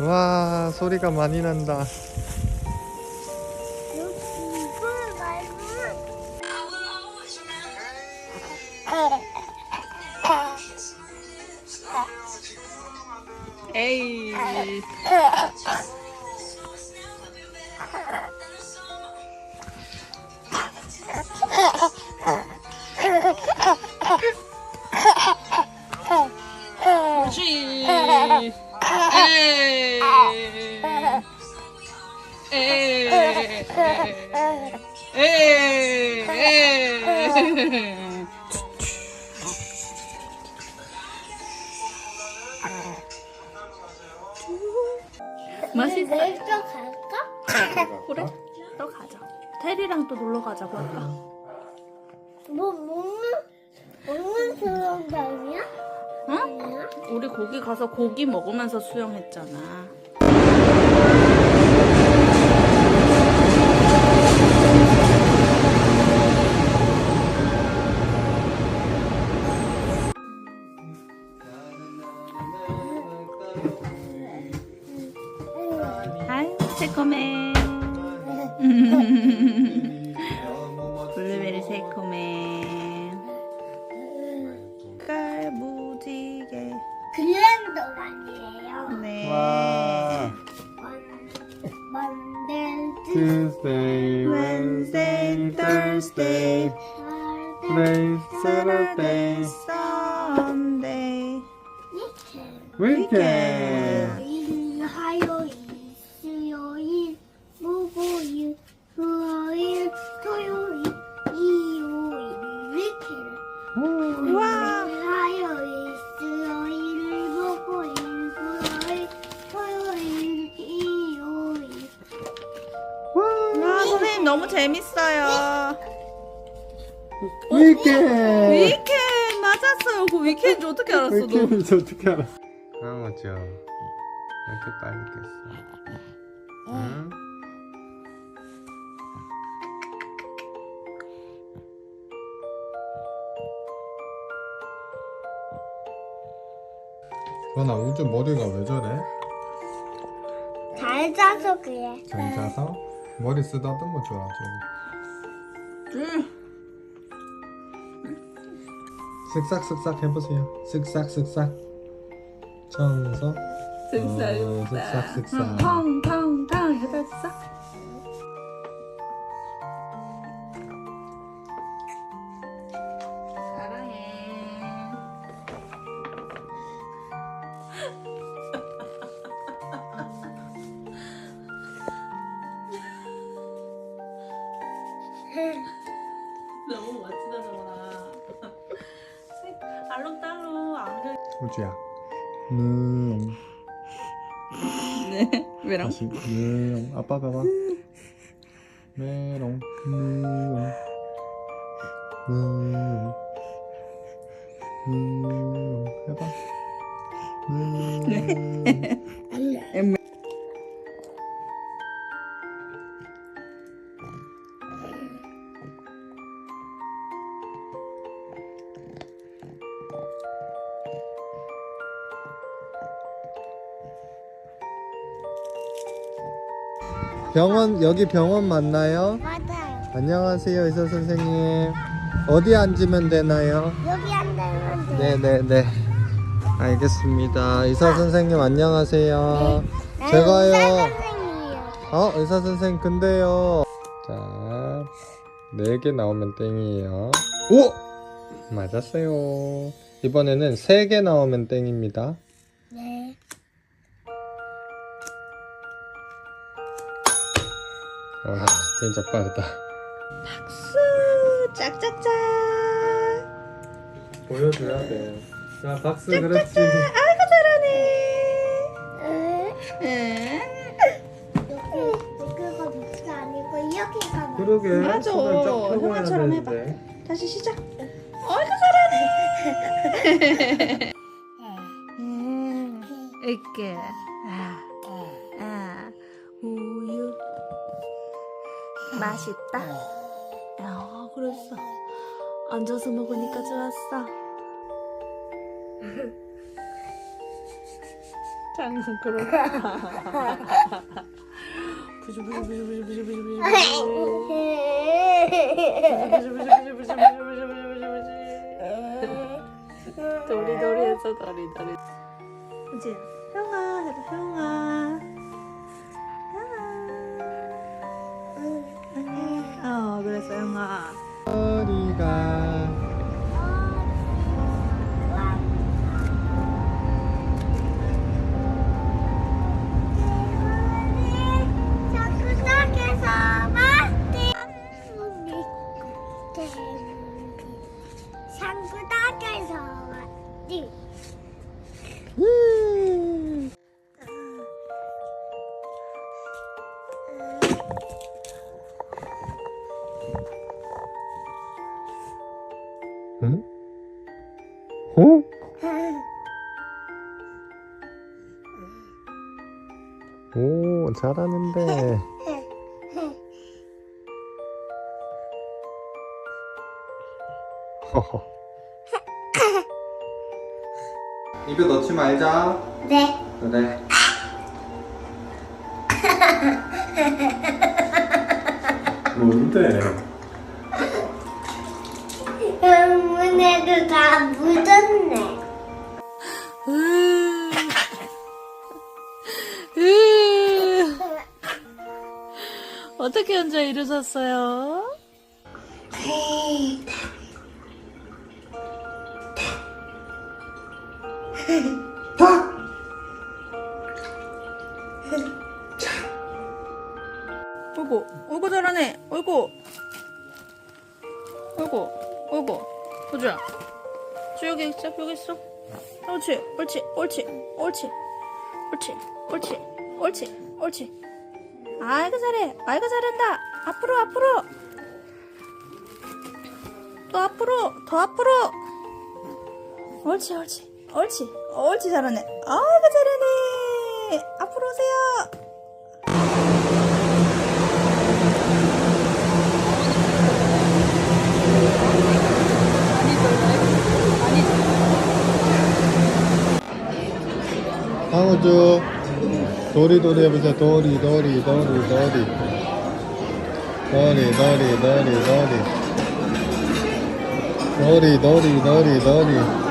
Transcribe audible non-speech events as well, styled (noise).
와 소리가 많이 난다. 에이. 에이. 에이. 에이. 맛있어. 내일 또 갈까? 그래? 또 가자. 테리랑 또 놀러 가자고 할까? 뭐 먹는 먹는 수영장이야? 응? 우리 거기 가서 고기 먹으면서 수영했잖아. Wednesday, Thursday, Friday, Saturday, Sunday. weekend. 일, weekend. 위켄 맞았어요. 그 위켄인지 어떻게 알았어, 너? weekend인지 어떻게 알았어? 강아지야, 이렇게 빨리 깼어. 응? 너나 우주 머리가 왜 저래? 잘 자서 그래. 잘 자서 머리 쓰다듬어 줘라 좀. 응. 쓱싹쓱싹 해보세요. 쓱싹쓱싹. 청소. 어, 쓱싹쓱싹. 탕탕탕 해봤어? 사랑해. 우주야. 음. 네. 왜랑? 다시 메롱. 아빠 봐봐. 메롱. 메롱. 메롱. 메롱. 해봐. 메 병원 여기 병원 맞나요? 맞아요. 안녕하세요 의사 선생님. 어디 앉으면 되나요? 여기 앉으면 돼. 네네네. 알겠습니다. 의사 선생님 안녕하세요. 나는 제가요. 의사 선생님이에요. 어 의사 선생님 근데요. 자, 네 개 나오면 땡이에요. 오 맞았어요. 이번에는 세 개 나오면 땡입니다. 와 진짜 빠르다. 박수! 짝짝짝! 보여줘야 돼. 자 박수 그렇지. 아이고 잘하네. 여기 여기가 목이 아니고 여기가 목. 그러게. 맞아. 형아처럼 해봐. 다시 시작. 아이고 잘하네. 음, 이렇게. 아, 아, 우유. 맛있다. 아, 그랬어. 앉아서 먹으니까 좋았어. 장수 그런 부시 부시 부시 부시 부시 부시 부시 부시 부시 부시 부시 부시 부시 부시 도리도리 했어 도리도리 그치? 형아 해봐 형아 さようなら。 오 잘하는데. 허허. (laughs) 입에 넣지 말자. 네. 그래. 뭔데? 문에도 다 묻었네 어떻게 혼자 이러셨어요? 어이구, 어이구 잘하네. 어이구. 어이구, 어이구. 보자. 저 여기 있어, 여기 있어. 옳지, 옳지, 옳지, 옳지, 옳지, 옳지, 옳지, 옳지. 아이고 잘해, 아이고 잘한다. 앞으로, 앞으로. 또 앞으로, 더 앞으로. 옳지, 옳지, 옳지, 옳지 잘하네. 아이고 잘하네. 앞으로 오세요. 황우주 Doğruyu doğru yapacağız. Doğruyu doğruyu doğruyu doğruyu. Doğru doğru doğru doğru. Doğru doğru doğru doğru.